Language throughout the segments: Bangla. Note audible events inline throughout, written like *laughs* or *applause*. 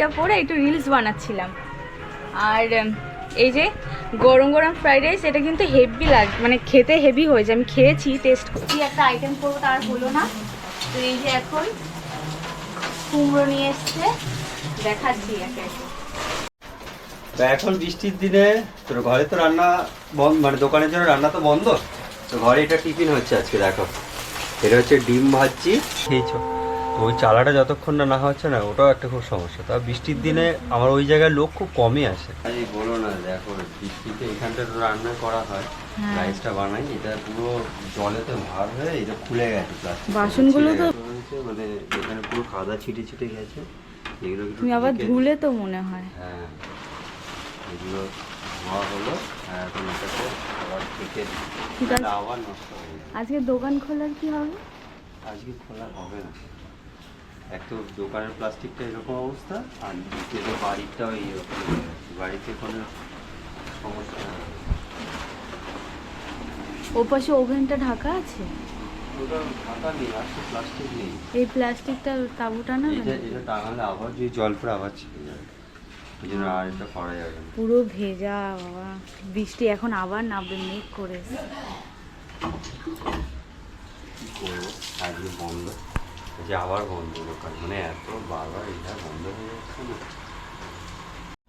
শাড়িটা পরে একটু রিলস বানাচ্ছিলাম। আর এই যে গরম গরম ফ্রাইড রাইস এটা কিন্তু হেভি লাগ মানে খেতে হেভি হয়েছে আমি খেয়েছি টেস্ট কি একটা আইটেম করব তার হলো না। তো এই যে এখন কুমড়ো নিয়ে এসছে। দেখাচ্ছি একে একে। তো এখন বৃষ্টির দিনে তোর ঘরে তো রান্না বন্ধ মানে দোকানের জন্য রান্না তো বন্ধ। তো ঘরে এটা টিফিন হচ্ছে আজকে দেখো। এটা হচ্ছে ডিম ভাজছি খেয়েছো? তো ওই চালাটা যতক্ষণ না না হচ্ছে না ওটাও একটা খুব সমস্যা। তা বৃষ্টির দিনে আমার ওই জায়গায় লোক খুব কমই আসে। এই বলো না দেখো বৃষ্টিতে এখানটা তো রান্না করা হয় হ্যাঁ। রাইসটা বানাই এটা পুরো জলেতে ভার হয়ে এটা খুলে গেছে বাসনগুলো তো- মানে এখানে পুরো কাদা ছিটে ছিটে গেছে এগুলো তুমি আবার ধুলে তো মনে হয়। হ্যাঁ এগুলো ধোয়া হলো আর এখন এটাকে আবার থেকে আবার নষ্ট হয়ে আজকে দোকান খোলার কি হবে? আজকে খোলা হবে না। এক তো দোকানের প্লাস্টিকটা এরকম অবস্থা আর দ্বিতীয়ত বাড়িটাও এইরকম বাড়িতে কোনো সমস্যা নেই। ওপাশে ওভেনটা ঢাকা আছে? ওটা ঢাকা নেই আর প্লাস্টিক নেই। এই প্লাস্টিকটা তাবুটা না? এটা এটা টাঙালে আবার যদি জল আবার ছিটে যাবে। ওই জন্য আর এটা করা যাবে না। পুরো ভেজা বাবা। বৃষ্টি এখন আবার নামবে মেঘ করে। আজকে বন্ধ। যে আবার বন্ধ দোকান। মানে এত বারবার এটা বন্ধ হয়ে যাচ্ছে না।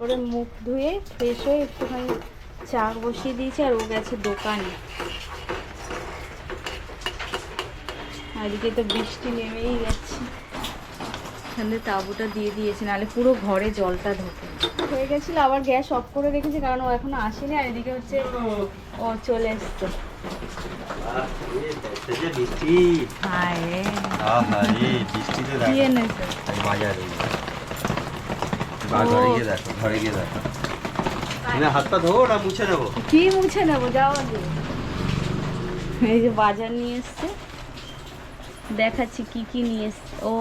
ওরে মুখ ধুয়ে ফ্রেশ হয়ে একটুখানি চা বসিয়ে দিয়েছে আর ও গেছে দোকানে। এদিকে তো বৃষ্টি নেমেই যাচ্ছে। এখানে তাঁবুটা দিয়ে দিয়েছে, নাহলে পুরো ঘরে জলটা ঢোকে। হয়ে গেছিল, আবার গ্যাস অফ করে রেখেছে, কারণ ও এখনও আসেনি, আর এদিকে হচ্ছে ও চলে যে বৃষ্টি রে। আহা রে বৃষ্টিতে দেখো এই বাজারে বা ঘরে গিয়ে দেখো ঘরে গিয়ে দেখো তুমি হাত পা না মুছে নেব কি মুছে নেব যাও এই যে বাজার নিয়ে এসছে দেখাচ্ছি কি কি নিয়ে এসছে ও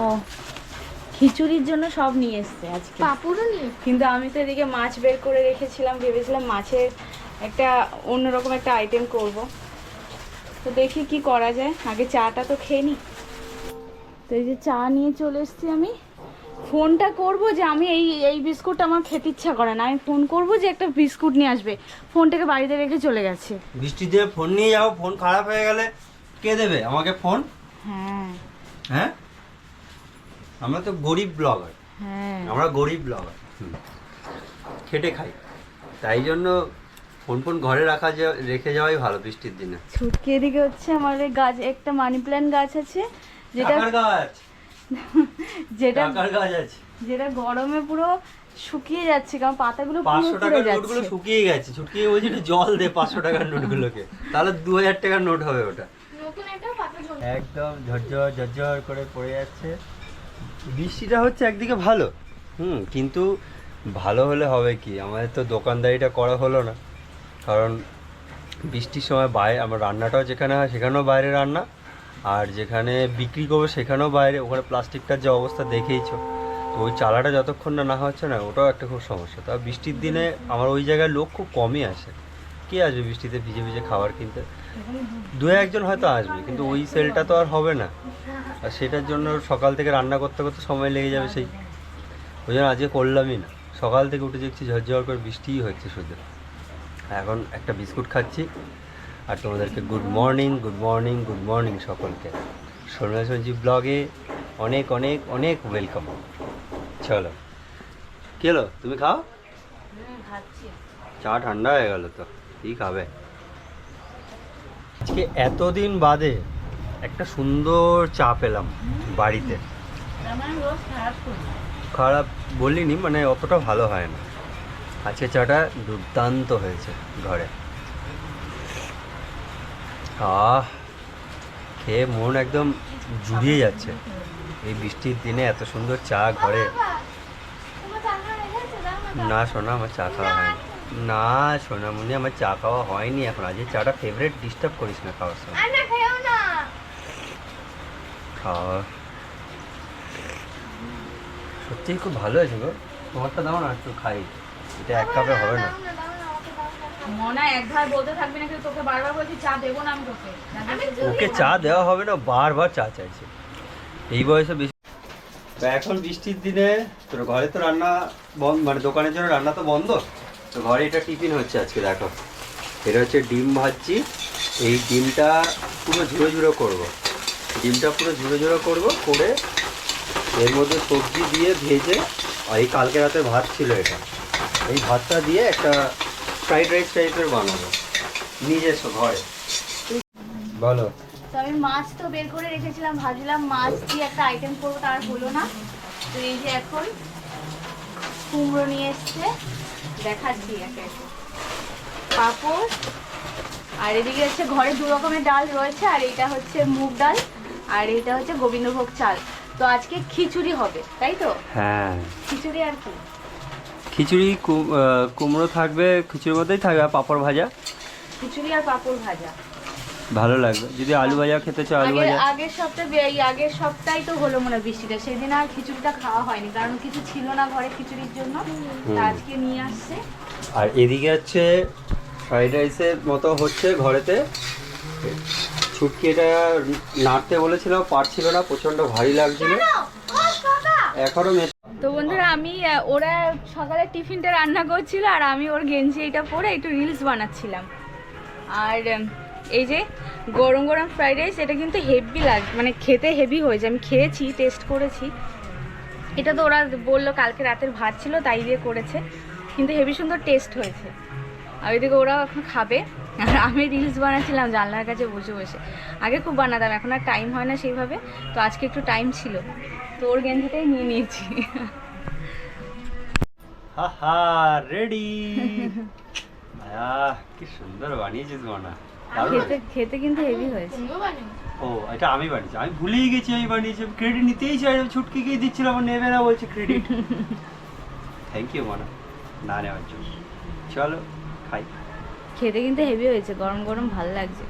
খিচুড়ির জন্য সব নিয়ে এসছে আজকে পাপড়ও নিয়ে কিন্তু আমি তো এদিকে মাছ বের করে রেখেছিলাম ভেবেছিলাম মাছের একটা অন্যরকম একটা আইটেম করব তো দেখি কি করা যায়। আগে চাটা তো খেয়ে নি। তো এই যে চা নিয়ে চলে এসেছি আমি। ফোনটা করব যে আমি এই এই বিস্কুটটা আমার খেতে ইচ্ছা করে না। আমি ফোন করব যে একটা বিস্কুট নিয়ে আসবে। ফোনটাকে বাড়িতে রেখে চলে গেছে। বৃষ্টি দিয়ে ফোন নিয়ে যাও। ফোন খারাপ হয়ে গেলে কে দেবে? আমাকে ফোন? হ্যাঁ। হ্যাঁ? আমরা তো গরিব ব্লগার হ্যাঁ। আমরা গরিব ব্লগার খেটে খাই। তাই জন্য ফোন ফোন ঘরে রাখা যা- রেখে যাওয়াই ভালো বৃষ্টির দিনে। ছুটকি এদিকে হচ্ছে আমার গাছ একটা মানি প্ল্যান্ট গাছ আছে যেটা গাছ? *laughs* যেটা গাছ আছে। যেটা গরমে পুরো শুকিয়ে যাচ্ছে কারণ পাতাগুলো পাঁচশো টাকার নোটগুলো শুকিয়ে গেছে। ছুটকিয়ে বলছি একটু জল দে পাঁচশো টাকার নোটগুলোকে তাহলে দু হাজার টাকার নোট হবে ওটা। একদম ঝরঝর ঝরঝর করে পড়ে যাচ্ছে। বৃষ্টিটা হচ্ছে একদিকে ভালো। হুম কিন্তু ভালো হলে হবে কি? আমাদের তো দোকানদারিটা করা হলো না। কারণ বৃষ্টির সময় বাইরে, আমার রান্নাটাও যেখানে হয় সেখানেও বাইরে রান্না, আর যেখানে বিক্রি করব সেখানেও বাইরে। ওখানে প্লাস্টিকটার যে অবস্থা দেখেইছো, তো ওই চালাটা যতক্ষণ না না হচ্ছে না, ওটাও একটা খুব সমস্যা। তা বৃষ্টির দিনে আমার ওই জায়গায় লোক খুব কমই আসে। কে আসবে বৃষ্টিতে ভিজে ভিজে খাবার কিনতে? দু একজন হয়তো আসবে, কিন্তু ওই সেলটা তো আর হবে না। আর সেটার জন্য সকাল থেকে রান্না করতে করতে সময় লেগে যাবে সেই। ওই জন্য আজকে করলামই না। সকাল থেকে উঠে দেখছি ঝরঝর করে বৃষ্টিই হচ্ছে শুধু। এখন একটা বিস্কুট খাচ্ছি। আর তোমাদেরকে good morning good morning good morning সকলকে। সোনা সঞ্জীব ব্লগে অনেক অনেক অনেক ওয়েলকাম চলো। কি হলো? তুমি খাও? চা ঠান্ডা হয়ে গেল তো। কি খাবে? আজকে এতদিন বাদে একটা সুন্দর চা পেলাম বাড়িতে। খারাপ বলিনি মানে অতটা ভালো হয় না। আজকে চাটা দুর্দান্ত হয়েছে ঘরে। আহ খেয়ে মন একদম জুড়িয়ে যাচ্ছে। এই বৃষ্টির দিনে এত সুন্দর চা ঘরে। না না শোনা আমার চা খাওয়া হয়নি। না সোনামণি আমার চা খাওয়া হয়নি এখন। আজকে চাটা ফেভারিট ডিস্টার্ব করিস না খাওয়ার সময়। খাওয়া। সত্যিই খুব ভালো হয়েছে গো। তোমারটা দাও না একটু খাই। এটা এক কাপে হবে না। দাও না দাও না আমাকে দাও না মনে এক ধার বলতে থাকবি না কিন্তু তোকে বারবার বলছি চা দেবো না আমি তোকে। ওকে চা দেওয়া হবে না বারবার চা চাইছে। এই বয়সে বেশি তো এখন বৃষ্টির দিনে তোর ঘরে তো রান্না বন্ধ মানে দোকানের জন্য রান্না তো বন্ধ। তো ঘরে এটা টিফিন হচ্ছে আজকে দেখো। এটা হচ্ছে ডিম ভাজছি। এই ডিমটা পুরো ঝুড়ো ঝুড়ো করব। ডিমটা পুরো ঝুড়ো ঝুড়ো করব করে এর মধ্যে সবজি দিয়ে ভেজে আর এই কালকে রাতে ভাত ছিল এটা। এই ভাতটা দিয়ে একটা ফ্রাইড রাইস টাইপের বানাবো। নিজস্ব ঘরে। বলো। তো আমি মাছ তো বের করে রেখেছিলাম ভাবছিলাম মাছ দিয়ে একটা আইটেম করব তার হলো না। তো এই যে এখন কুমড়ো নিয়ে এসছে দেখাচ্ছি একে। একে পাঁপড় আর এদিকে হচ্ছে ঘরে দু রকমের ডাল রয়েছে আর এটা হচ্ছে মুগ ডাল আর এটা হচ্ছে গোবিন্দভোগ চাল। তো আজকে খিচুড়ি হবে তাই তো? হ্যাঁ। খিচুড়ি আর কি? খিচুড়ি কুমড়ো থাকবে খিচুড়ির মধ্যেই থাকবে আর পাঁপড় ভাজা। খিচুড়ি আর পাঁপড় ভাজা। ভালো লাগবে। যদি আলু ভাজা খেতে চাও আলু ভাজা। আগের সপ্তাহে এই আগের সপ্তাহে তো হলো মনে হয় বৃষ্টিটা সেদিন আর খিচুড়িটা খাওয়া হয়নি কারণ কিছু ছিল না ঘরে খিচুড়ির জন্য। আজকে নিয়ে আসছে। আর এদিকে হচ্ছে ফ্রাইড রাইসের মতো হচ্ছে ঘরেতে। ছুটকি এটা নাড়তে বলেছিলাম পারছিল না প্রচণ্ড ভারী লাগছিল। এখনও মে- তো বন্ধুরা, আমি ওরা সকালে টিফিনটা রান্না করছিল আর আমি ওর গেঞ্জি এটা পরে একটু রিলস বানাচ্ছিলাম। আর এই যে গরম গরম ফ্রাইড রাইস এটা কিন্তু হেভি লাগ মানে খেতে হেভি হয়েছে। আমি খেয়েছি টেস্ট করেছি। এটা তো ওরা বলল কালকে রাতের ভাত ছিল, তাই দিয়ে করেছে। কিন্তু হেভি সুন্দর টেস্ট হয়েছে। আর ওইদিকে ওরা এখন খাবে। আর *laughs* আমি রিলস বানাচ্ছিলাম জানলার কাছে বসে বসে। আগে খুব বানাতাম এখন আর টাইম হয় না সেইভাবে। তো আজকে একটু টাইম ছিল। তো ওর গেঞ্জিটাই নিয়ে নিয়েছি। হাহা রেডি কি সুন্দর বানিয়েছিস মানা। খেতে খেতে কিন্তু হেভি হয়েছে। ও এটা আমি বানিয়েছি। আমি ভুলেই গেছি আমি বানিয়েছি। ক্রেডিট নিতেই চাই ছুটকিকেই দিচ্ছিলাম আমার নেবে না বলছে ক্রেডিট থ্যাংক ইউ মানা না নেওয়ার জন্য। চলো খাই। খেতে কিন্তু হেভি হয়েছে গরম গরম ভালো লাগছে।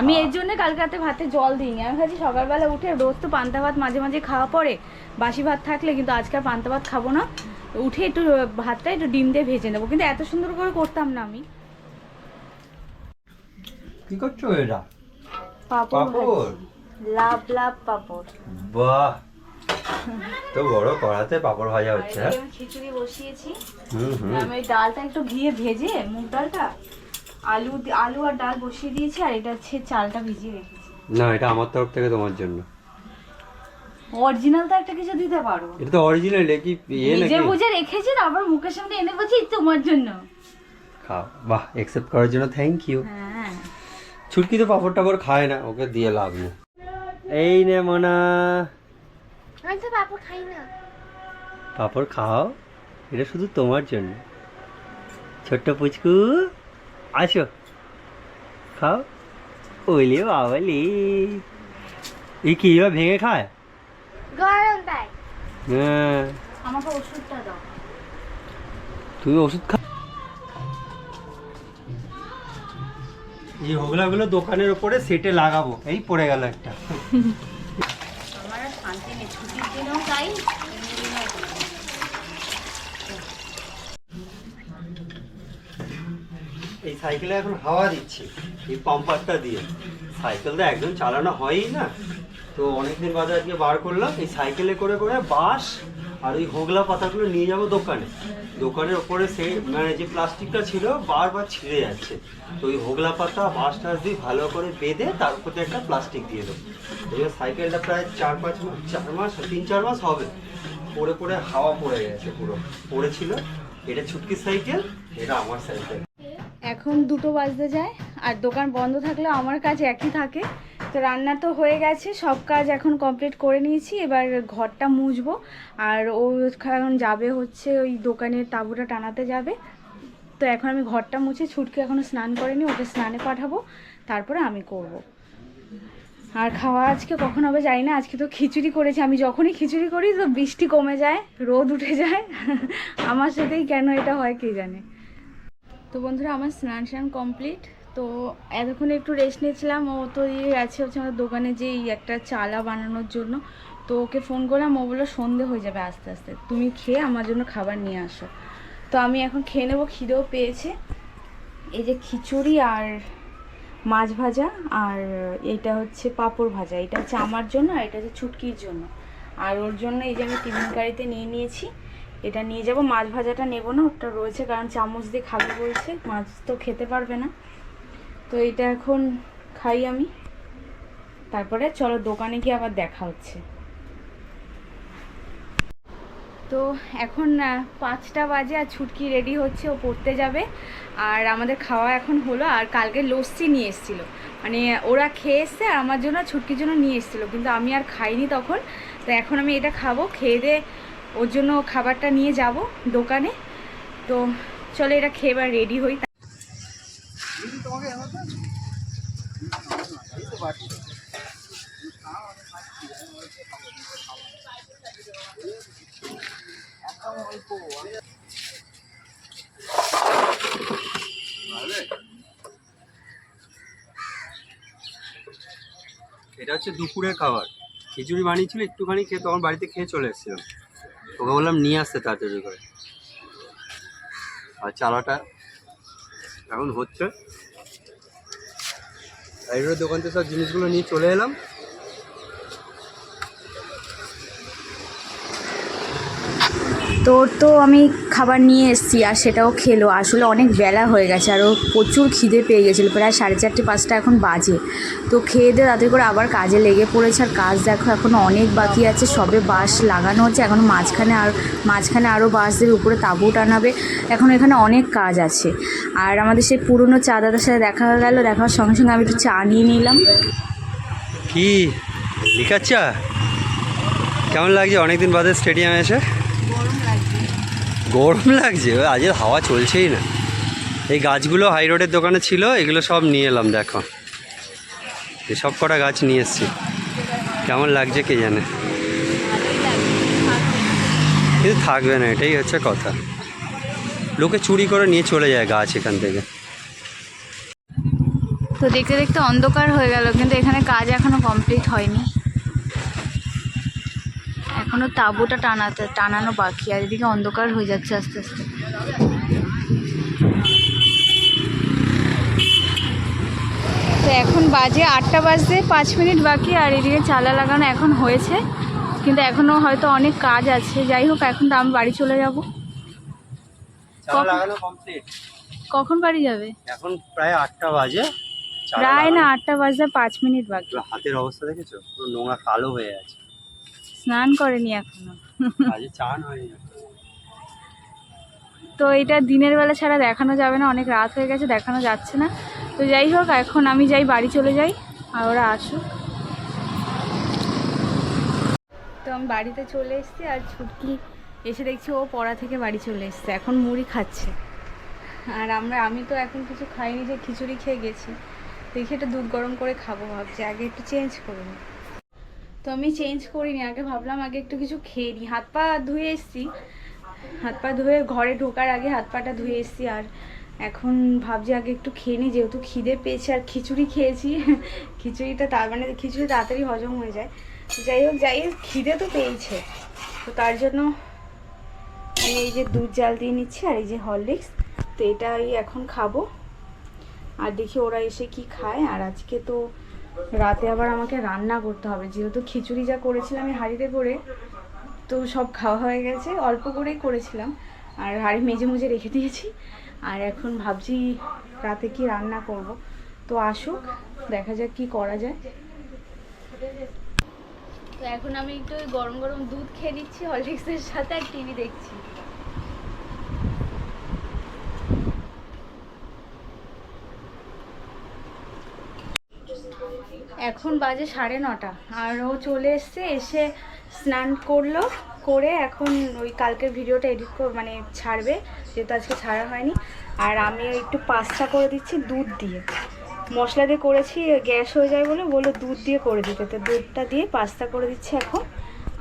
আমি এর জন্য কালকে রাতে ভাতে জল দিইনি। আমি ভাবছি সকালবেলা উঠে রোজ তো পান্তা ভাত মাঝে মাঝে খাওয়া পড়ে বাসি ভাত থাকলে কিন্তু আজকে আর পান্তা ভাত খাব না। উঠে একটু ভাতটা একটু ডিম দিয়ে ভেজে নেব। কিন্তু এত সুন্দর করে করতাম না আমি। কি করছ এটা পাপড় পাপড়? লাভ লাভ পাপড়। বাহ! তো বড় কড়াতে পাপড় ভাজা হচ্ছে। আমি খিচুড়ি বসিয়েছি। হুম হুম। আমি ডালটা একটু ঘিয়ে ভেজে মুগ ডালটা আলু আলু আর ডাল বসিয়ে দিয়েছি আর এটা হচ্ছে চালটা ভিজিয়ে রেখেছি। না এটা আমার তরফ থেকে তোমার জন্য। অরিজিনাল তো একটা কিছু দিতে পারো। এটা তো অরিজিনাল কি ইয়ে নাকি? নিজে বুঝে রেখেছি আবার মুখের সামনে এনে বলছি তোমার জন্য। খাও। বাহ অ্যাকসেপ্ট করার জন্য থ্যাংক ইউ হ্যাঁ। ছুটকি তো পাপড় টাপড় খায় না ওকে দিয়ে লাভ নেই। এই নে মোনা। আমি তো পাপড় খাই না। পাপড় খাও? এটা শুধু তোমার জন্য। ছোট্ট পুচকু আসো। খাও। ওলে বাবালি। এই কি এবার ভেঙে খায়? গরম তাই। হ্যাঁ। আমাকে ওষুধটা দাও। তুমি ওষুধ খা এই হোগলাগুলো দোকানের ওপরে সেটে লাগাবো। এই পড়ে গেল একটা *laughs* আমার আর শান্তি নেই ছুটির দিনেও তাই। এই সাইকেলে এখন হাওয়া দিচ্ছি। এই পাম্পারটা দিয়ে। সাইকেল তো একদম চালানো হয়ই না। তো অনেকদিন বাদে আজকে বার করলাম। এই সাইকেলে করে করে বাঁশ আর ওই হোগলা পাতাগুলো নিয়ে যাব দোকানে। দোকানের ওপরে সে মানে যে প্লাস্টিকটা ছিল, বারবার ছিঁড়ে যাচ্ছে। তো ওই হোগলা পাতা, বাঁশ টাস দিয়ে ভালো করে বেঁধে তার উপরে একটা প্লাস্টিক দিয়ে দেবো। এই সাইকেলটা প্রায় চার পাঁচ মাস, চার মাস, তিন চার মাস হবে। পড়ে পড়ে হাওয়া পড়ে গেছে পুরো। পড়েছিল। এটা ছুটকি সাইকেল, এটা আমার সাইকেল। এখন দুটো বাজতে যায়, আর দোকান বন্ধ থাকলে আমার কাজ একই থাকে। তো রান্না তো হয়ে গেছে, সব কাজ এখন কমপ্লিট করে নিয়েছি, এবার ঘরটা মুছবো। আর ও এখন যাবে হচ্ছে ওই দোকানের তাঁবুটা টানাতে যাবে। তো এখন আমি ঘরটা মুছে ছুটকে এখনও স্নান করেনি, ওকে স্নানে পাঠাবো, তারপরে আমি করব। আর খাওয়া আজকে কখন হবে জানি না, আজকে তো খিচুড়ি করেছি, আমি যখনই খিচুড়ি করি তো বৃষ্টি কমে যায়, রোদ উঠে যায়। আমার সাথেই কেন এটা হয় কে জানে। তো বন্ধুরা, আমার স্নান স্নান কমপ্লিট তো এতক্ষণ একটু রেস্ট নিয়েছিলাম। ও তো ইয়ে আছে হচ্ছে আমাদের দোকানে যে একটা চালা বানানোর জন্য। তো ওকে ফোন করলাম, ও বলল সন্ধে হয়ে যাবে আস্তে আস্তে। তুমি খেয়ে আমার জন্য খাবার নিয়ে আসো। তো আমি এখন খেয়ে নেব, খিদেও পেয়েছে। এই যে খিচুড়ি আর মাছ ভাজা আর এটা হচ্ছে পাঁপড় ভাজা। এটা হচ্ছে আমার জন্য আর এটা হচ্ছে ছুটকির জন্য। আর ওর জন্য এই যে আমি টিফিন গাড়িতে নিয়ে নিয়েছি। এটা নিয়ে যাব। মাছ ভাজাটা নেব না, ওটা রয়েছে কারণ চামচ দিয়ে খাবে বলছে। মাছ তো খেতে পারবে না। তো এটা এখন খাই আমি। তারপরে চলো দোকানে গিয়ে আবার দেখা হচ্ছে। তো এখন পাঁচটা বাজে আর ছুটকি রেডি হচ্ছে, ও পড়তে যাবে। আর আমাদের খাওয়া এখন হলো, আর কালকে লস্যি নিয়ে এসেছিল। মানে ওরা খেয়ে এসছে আর আমার জন্য ছুটকির জন্য নিয়ে এসেছিল, কিন্তু আমি আর খাইনি তখন। তো এখন আমি এটা খাব, খেয়ে দিয়ে ওর জন্য খাবারটা নিয়ে যাব দোকানে। তো চলো এটা খেয়ে এবার রেডি হই। এটা হচ্ছে দুপুরের খাবার। খিচুড়ি বানিয়েছিল, একটুখানি খেয়ে তখন বাড়িতে খেয়ে চলে এসেছিলাম। ওকে বললাম, নিয়ে আসতে তাড়াতাড়ি করে। আর চালাটা এখন হচ্ছে? সাইডের দোকান থেকে সব জিনিসগুলো নিয়ে চলে এলাম। তোর তো আমি খাবার নিয়ে এসেছি আর সেটাও খেলো। আসলে অনেক বেলা হয়ে গেছে আর ও প্রচুর খিদে পেয়ে গেছিল। প্রায় সাড়ে চারটে, পাঁচটা এখন বাজে। তো খেয়ে দিয়ে তাদের করে আবার কাজে লেগে পড়েছে। আর কাজ দেখো, এখন অনেক বাকি আছে। সবে বাঁশ লাগানো হচ্ছে। এখন মাঝখানে আর, মাঝখানে আরও বাঁশ দেবে, উপরে তাঁবু টানাবে। এখন এখানে অনেক কাজ আছে। আর আমাদের সেই পুরনো চা দাদার সাথে দেখা হয়ে গেলো। দেখার সঙ্গে সঙ্গে আমি একটু চা নিয়ে নিলাম। কি? লিখাচ্ছা কেমন লাগছে? অনেকদিন বাদে স্টেডিয়ামে এসে? গরম লাগছে আজের হাওয়া চলছেই না। এই গাছগুলো হাই রোডের দোকানে ছিল, এগুলো সব নিয়ে এলাম, দেখো। এই সব কটা গাছ নিয়ে এসছি। কেমন লাগছে কে জানে? কিন্তু থাকবে না, এটাই হচ্ছে কথা। লোকে চুরি করে নিয়ে চলে যায় গাছ এখান থেকে। তো দেখতে দেখতে অন্ধকার হয়ে গেল, কিন্তু এখানে কাজ এখনও কমপ্লিট হয়নি। এখনও তাঁবুটা টানাতে টানানো বাকি আর এদিকে অন্ধকার হয়ে যাচ্ছে আস্তে আস্তে। তো এখন বাজে আটটা বাজতে পাঁচ মিনিট বাকি আর এদিকে চালা লাগানো এখন হয়েছে কিন্তু এখনও হয়তো অনেক কাজ আছে। যাই হোক এখন তো আমি বাড়ি চলে যাব। কখন? বাড়ি যাবে? এখন প্রায় আটটা বাজে প্রায় না আটটা বাজতে পাঁচ মিনিট বাকি। হাতের অবস্থা দেখেছ? পুরো নোংরা কালো হয়ে আছে। স্নান করেনি এখনও। তো এটা দিনের বেলা ছাড়া দেখানো যাবে না অনেক রাত হয়ে গেছে দেখানো যাচ্ছে না। তো যাই হোক এখন আমি যাই বাড়ি চলে যাই আর ওরা আসুক। তো আমি বাড়িতে চলে এসেছি আর ছুটকি এসে দেখছি ও পড়া থেকে বাড়ি চলে এসছে এখন মুড়ি খাচ্ছে। আর আমরা আমি তো এখন কিছু খাইনি যে খিচুড়ি খেয়ে গেছি। দেখি একটা দুধ গরম করে খাব ভাবছি আগে একটু চেঞ্জ করে নিই। তো আমি চেঞ্জ করিনি, আগে ভাবলাম আগে একটু কিছু খেয়ে নিই হাত পা ধুয়ে এসেছি। হাত পা ধুয়ে ঘরে ঢোকার আগে হাত পাটা ধুয়ে এসেছি আর এখন ভাবছি আগে একটু খেয়ে নিই যেহেতু খিদে পেয়েছে আর খিচুড়ি খেয়েছি। *laughs* খিচুড়িটা তার মানে খিচুড়ি তাড়াতাড়ি হজম হয়ে যায়। যাই হোক যাই হোক, খিদে তো পেয়েছে। তো তার জন্য আমি এই যে দুধ জাল দিয়ে নিচ্ছি আর এই যে হরলিক্স, তো এটাই এখন খাব। আর দেখি ওরা এসে কি খায়। আর আজকে তো রাতে আবার আমাকে রান্না করতে হবে। যেহেতু খিচুড়ি যা করেছিলাম আমি হাঁড়িতে করে, তো সব খাওয়া হয়ে গেছে। অল্প করেই করেছিলাম। আর হাঁড়ি মেজে মুজে রেখে দিয়েছি। আর এখন ভাবছি রাতে কি রান্না করব। তো আসুক, দেখা যাক কি করা যায়। তো এখন আমি একটু গরম গরম দুধ খেয়ে নিচ্ছি হরলিক্সের সাথে আর টিভি দেখছি। এখন বাজে সাড়ে নটা। আর ও চলে এসছে, এসে স্নান করল, করে এখন ওই কালকের ভিডিওটা এডিট কর মানে ছাড়বে, যেহেতু আজকে ছাড়া হয়নি। আর আমি একটু পাস্তা করে দিচ্ছি দুধ দিয়ে। মশলা দিয়ে করেছি, গ্যাস হয়ে যায় বলে বলল দুধ দিয়ে করে দিতে। তো দুধটা দিয়ে পাস্তা করে দিচ্ছি এখন।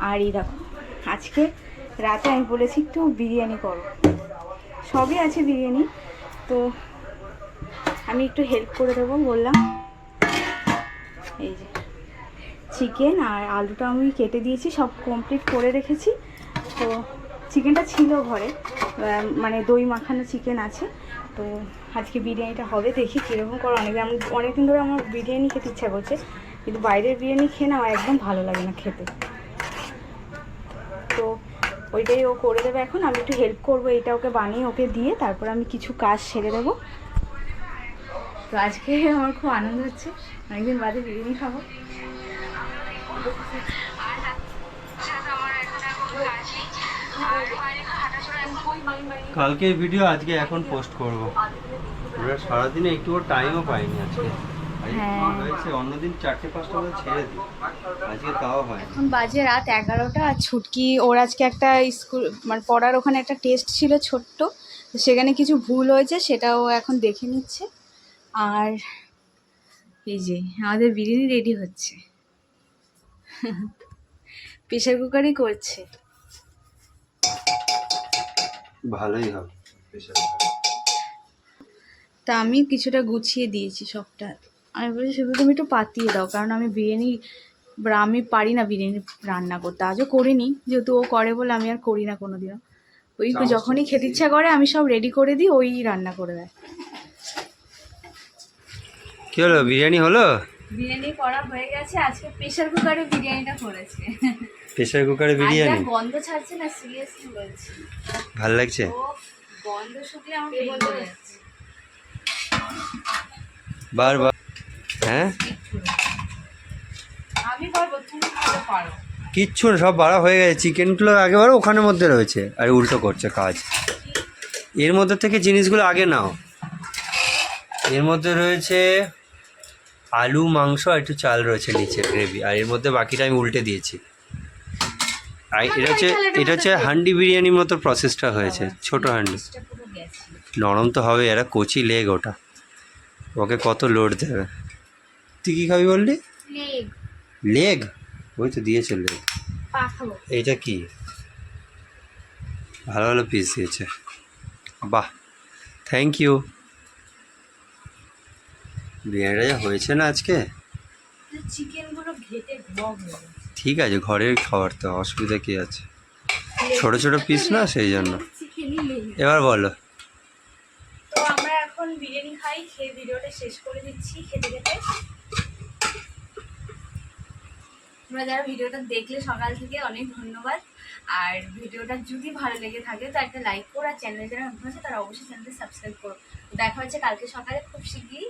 আর এই দেখো, আজকে রাতে আমি বলেছি একটু বিরিয়ানি করো। সবই আছে বিরিয়ানি। তো আমি একটু হেল্প করে দেবো বললাম। এই যে চিকেন আর আলুটা আমি কেটে দিয়েছি, সব কমপ্লিট করে রেখেছি। তো চিকেনটা ছিল ঘরে মানে দই মাখানো চিকেন আছে। তো আজকে বিরিয়ানিটা হবে, দেখি কীরকম করে অনেক আমি অনেকদিন ধরে আমার বিরিয়ানি খেতে ইচ্ছা করছে, কিন্তু বাইরের বিরিয়ানি খেয়ে না আমার একদম ভালো লাগে না খেতে। তো ওইটাই ও করে দেবে এখন, আমি একটু হেল্প করব, এটা ওকে বানিয়ে ওকে দিয়ে তারপর আমি কিছু কাজ সেরে দেবো। তো আজকে আমার খুব আনন্দ হচ্ছে। অনেকদিন বাদে বিরিয়ানি খাব। কালকের ভিডিও আজকে এখন পোস্ট করব। আমরা সারাদিনে একটু টাইমও পাইনি আজকে। হ্যাঁ। হয়েছে? অন্যদিন চারটে পাঁচটা করে ছেড়ে দিই। আজকে তাও হয়নি। এখন বাজে রাত এগারোটা আর ছুটকি ওর আজকে একটা স্কুল মানে পড়ার ওখানে একটা টেস্ট ছিল ছোট্ট। সেখানে কিছু ভুল হয়েছে সেটাও এখন দেখে নিচ্ছে। আর এই যে আমাদের বিরিয়ানি রেডি হচ্ছে। প্রেশার কুকারই করছে। ভালোই হবে তা আমি কিছুটা গুছিয়ে দিয়েছি সবটা। আমি বলছি শুধু তুমি একটু পাতিয়ে দাও কারণ আমি বিরিয়ানি আমি পারি না বিরিয়ানি রান্না করতে। আজও করিনি যেহেতু ও করে বলে আমি আর করি না কোনোদিনও। ওই যখনই খেতে ইচ্ছা করে আমি সব রেডি করে দিই ওই রান্না করে দেয়। কি হলো বিরিয়ানি হলো? বিরিয়ানি করা হয়ে গেছে আজকে প্রেশার কুকারে বিরিয়ানিটা করেছে। প্রেসার কুকারে বিরিয়ানি? গন্ধ ছাড়ছে না সিরিয়াসলি বলছি। ভালো লাগছে? গন্ধ শুকলে আমার পেট ভরে যাচ্ছে। বারবার হ্যাঁ? আমি পারব তুমি খেতে পারো। কিচ্ছু না সব বাড়া হয়ে গেছে। চিকেনগুলো আগেবারে ওখানের মধ্যে রয়েছে আর উল্টো করছে কাজ। এর মধ্যে থেকে জিনিসগুলো আগে নাও। এর মধ্যে রয়েছে আলু মাংস আর একটু চাল রয়েছে নিচে গ্রেভি আর এর মধ্যে বাকিটা আমি উল্টে দিয়েছি। আর এটা হচ্ছে এটা হচ্ছে হান্ডি বিরিয়ানির মতো প্রসেসটা হয়েছে ছোট হান্ডি। নরম তো হবে এরা কচি লেগ ওটা। ওকে কত লোড দেবে? তুই কী খাবি বললি? লেগ ওই তো দিয়েছে লেগ এইটা কি? ভালো ভালো পিস দিয়েছে। বাহ। থ্যাংক ইউ বিরিয়ানিটা যা হয়েছে না আজকে? ঠিক আছে ঘরের খাবার তো অসুবিধা কি আছে? ছোট ছোট পিস না সেই জন্য? এবার বলো। তো আমরা এখন বিরিয়ানি খাই খেয়ে ভিডিওটা শেষ করে দিচ্ছি খেতে খেতে। তোমরা যারা ভিডিওটা দেখলে সকাল থেকে অনেক ধন্যবাদ। আর ভিডিওটা যদি ভালো লেগে থাকে তো একটা লাইক করো আর চ্যানেলে যারা নতুন আছে তারা অবশ্যই চ্যানেলটা সাবস্ক্রাইব করো। দেখা হচ্ছে কালকে সকালে খুব শিগগিরই।